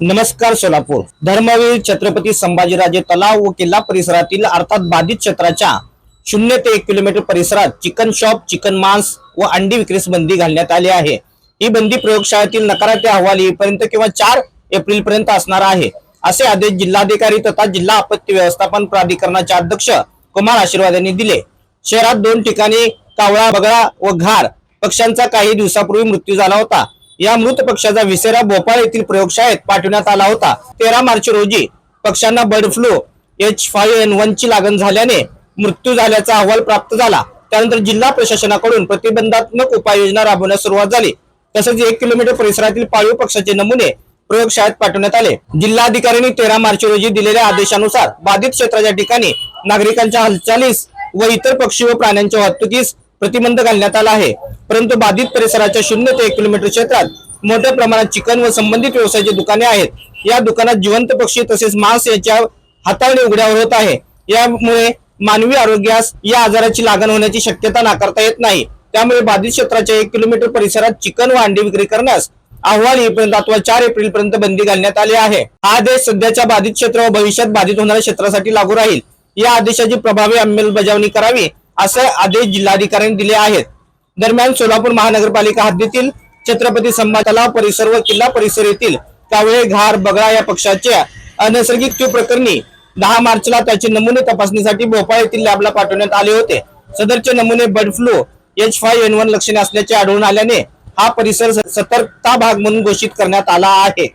नमस्कार सोलापूर. धर्मवीर छत्रपती संभाजीराजे तलाव व किल्ला परिसरातील अर्थात बाधित क्षेत्राच्या शून्य ते एक किलोमीटर परिसरात चिकन शॉप चिकन मांस व अंडी विक्रीस बंदी घालण्यात आली आहे. ही बंदी प्रयोगशाळेतील नकारात्मक अहवाल येईपर्यंत किंवा चार एप्रिल पर्यंत असणार आहे. असे आदेश जिल्हाधिकारी तथा जिल्हा आपत्ती व्यवस्थापन प्राधिकरणाचे अध्यक्ष कुमार आशीर्वाद यांनी दिले. शहरात दोन ठिकाणी कावळा बगळा व घार पक्ष्यांचा काही दिवसापूर्वी मृत्यू झाला होता. या मृत पक्षाचा विसेरा भोपाळ येथील प्रयोगशाळेत पाठवण्यात आला होता. तेरा मार्च रोजी पक्ष्यांना bird flu H five N one ची लागण झाल्याने मृत्यू झाल्याचा अहवाल प्राप्त झाला. त्यानंतर जिल्हा प्रशासनाकडून प्रतिबंधात्मक उपाययोजना राबवण्यास सुरुवात झाली. तसेच एक किलोमीटर परिसरातील पाळीव पक्षाचे नमुने प्रयोगशाळेत पाठवण्यात आले. जिल्हाधिकाऱ्यांनी तेरा मार्च रोजी दिलेल्या आदेशानुसार बाधित क्षेत्राच्या ठिकाणी नागरिकांच्या हालचालीस व इतर पक्षी व प्राण्यांच्या वाहतुकीस प्रतिबंध घालण्यात आला आहे. परंतु बाधित परिसराच्या शून्य ते एक किलोमीटर क्षेत्रात मोठ्या प्रमाणात चिकन व संबंधित व्यवसायाची दुकाने आहेत. या दुकानात जिवंत पक्षी तसेच मांस याच्या हाताळणी उघड्यावर होत आहे. यामुळे मानवी आरोग्यास या आजाराची लागण होण्याची शक्यता नाकारता येत नाही. त्यामुळे बाधित क्षेत्राच्या एक किलोमीटर परिसरात चिकन व अंडी विक्री करण्यास अहवाल येईपर्यंत अथवा चार एप्रिल पर्यंत बंदी घालण्यात आली आहे. हा आदेश सध्याच्या बाधित क्षेत्र व भविष्यात बाधित होणाऱ्या क्षेत्रासाठी लागू राहील. या आदेशाची प्रभावी अंमलबजावणी करावी असे आदेश जिल्हाधिकाऱ्यांनी दिले आहेत. दरम्यान सोलापूर महानगरपालिका हद्दीतील छत्रपती संभाजी तलाव परिसर व किल्ला परिसर येथील कावळे घार बगळा या पक्षाच्या अनैसर्गिक क्यू प्रकरणी दहा मार्चला त्याचे नमुने तपासणीसाठी भोपाळ येथील लॅबला पाठवण्यात आले होते. सदरचे नमुने bird flu H five N one लक्षणे असल्याचे आढळून आल्याने हा परिसर सतर्कता भाग म्हणून घोषित करण्यात आला आहे.